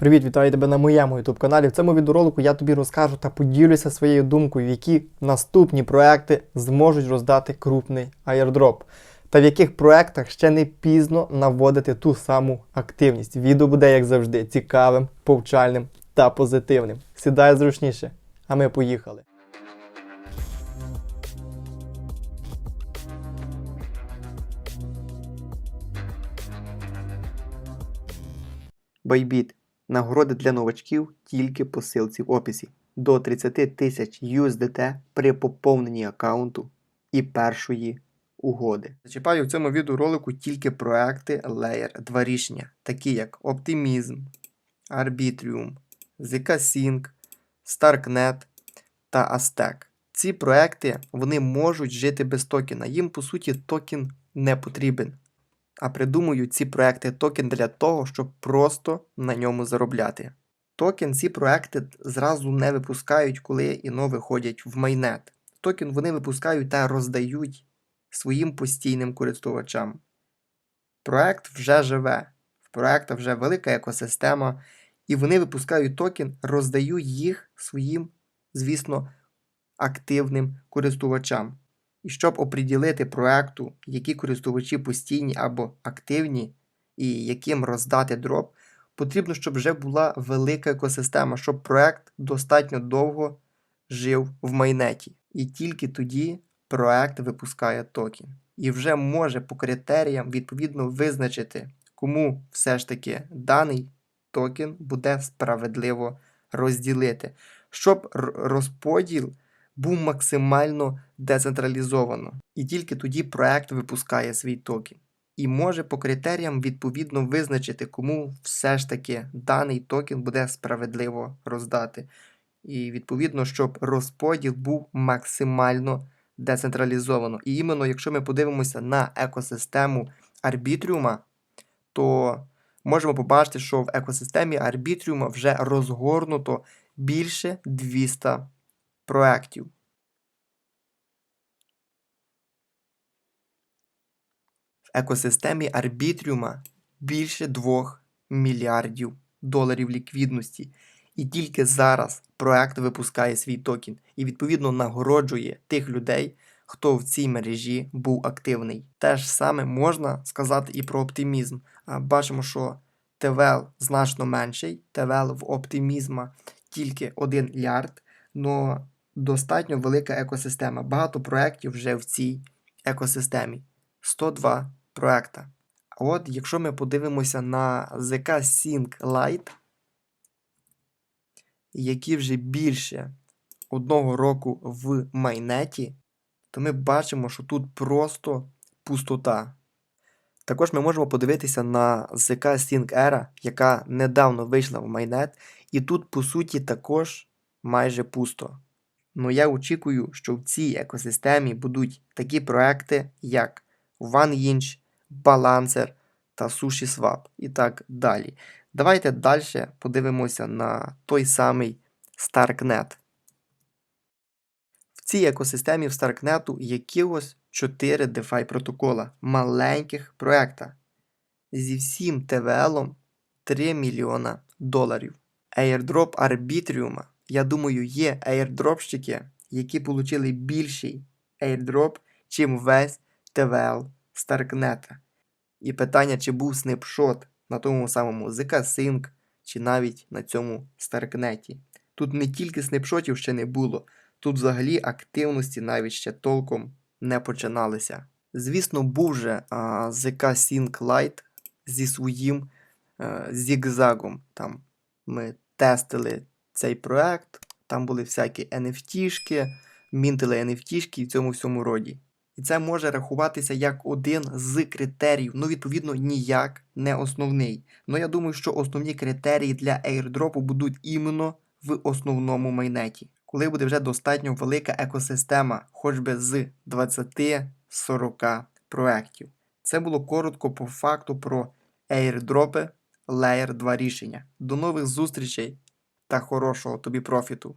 Привіт, вітаю тебе на моєму YouTube каналі. В цьому відеоролику я тобі розкажу та поділюся своєю думкою, які наступні проекти зможуть роздати крупний airdrop. Та в яких проектах ще не пізно наводити ту саму активність. Відео буде, як завжди, цікавим, повчальним та позитивним. Сідай зручніше, а ми поїхали. Байбіт. Нагороди для новачків тільки по ссылці в описі. До 30 тисяч USDT при поповненні аккаунту і першої угоди. Зачіпаю в цьому відеоролику тільки проекти Layer 2 рішення, такі як Optimism, Arbitrium, ZK Sync, Starknet та Aztec. Ці проекти вони можуть жити без токена. Їм, по суті, токен не потрібен а придумують ці проекти токен для того, щоб просто на ньому заробляти. Токен ці проекти зразу не випускають, коли іно виходять в майнет. Токен вони випускають та роздають своїм постійним користувачам. Проект вже живе, в проекта вже велика екосистема, і вони випускають токен, роздають їх своїм, звісно, активним користувачам. І щоб оприділити проекту, які користувачі постійні або активні, і яким роздати дроп, потрібно, щоб вже була велика екосистема, щоб проект достатньо довго жив в майнеті. І тільки тоді проект випускає токен. І вже може по критеріям відповідно визначити, кому все ж таки даний токен буде справедливо розділити, щоб розподіл був максимально децентралізовано. І тільки тоді проект випускає свій токен. І може по критеріям відповідно визначити, кому все ж таки даний токен буде справедливо роздати. І відповідно, щоб розподіл був максимально децентралізовано. І іменно, якщо ми подивимося на екосистему арбітріума, то можемо побачити, що в екосистемі арбітріума вже розгорнуто більше 200 проєктів. В екосистемі арбітріума більше 2 мільярдів доларів ліквідності. І тільки зараз проект випускає свій токен і відповідно нагороджує тих людей, хто в цій мережі був активний. Те ж саме можна сказати і про оптимізм. Бачимо, що ТВЛ значно менший, ТВЛ в оптимізма тільки 1 лярд, але достатньо велика екосистема. Багато проєктів вже в цій екосистемі. 102 проекта. А от якщо ми подивимося на ZK Sync Lite, які вже більше одного року в майнеті, то ми бачимо, що тут просто пустота. Також ми можемо подивитися на ZK Sync Era, яка недавно вийшла в майнет, і тут, по суті, також майже пусто. Ну я очікую, що в цій екосистемі будуть такі проекти, як OneInch, Balancer та SushiSwap і так далі. Давайте далі подивимося на той самий Starknet. В цій екосистемі в Starknet якихось 4 DeFi протокола, маленьких проекта. Зі всім ТВЛом 3 мільйона доларів. Airdrop Arbitrium, я думаю, є airdropщики, які отримали більший airdrop, чим весь ТВЛ Старкнета. І питання, чи був снапшот на тому самому ZK Sync, чи навіть на цьому Старкнеті. Тут не тільки снапшотів ще не було, тут взагалі активності навіть ще толком не починалися. Звісно, був же а, ZK Sync Lite зі своїм е, зігзагом. Там ми тестили цей проект, там були всякі NFT-шки, мінтили NFT-шки і в цьому всьому роді. І це може рахуватися як один з критеріїв, ну, відповідно, ніяк не основний. Ну я думаю, що основні критерії для airdropу будуть іменно в основному майнеті, коли буде вже достатньо велика екосистема, хоч би з 20-40 проєктів. Це було коротко по факту про airdропи Layer 2 рішення. До нових зустрічей та хорошого тобі профіту!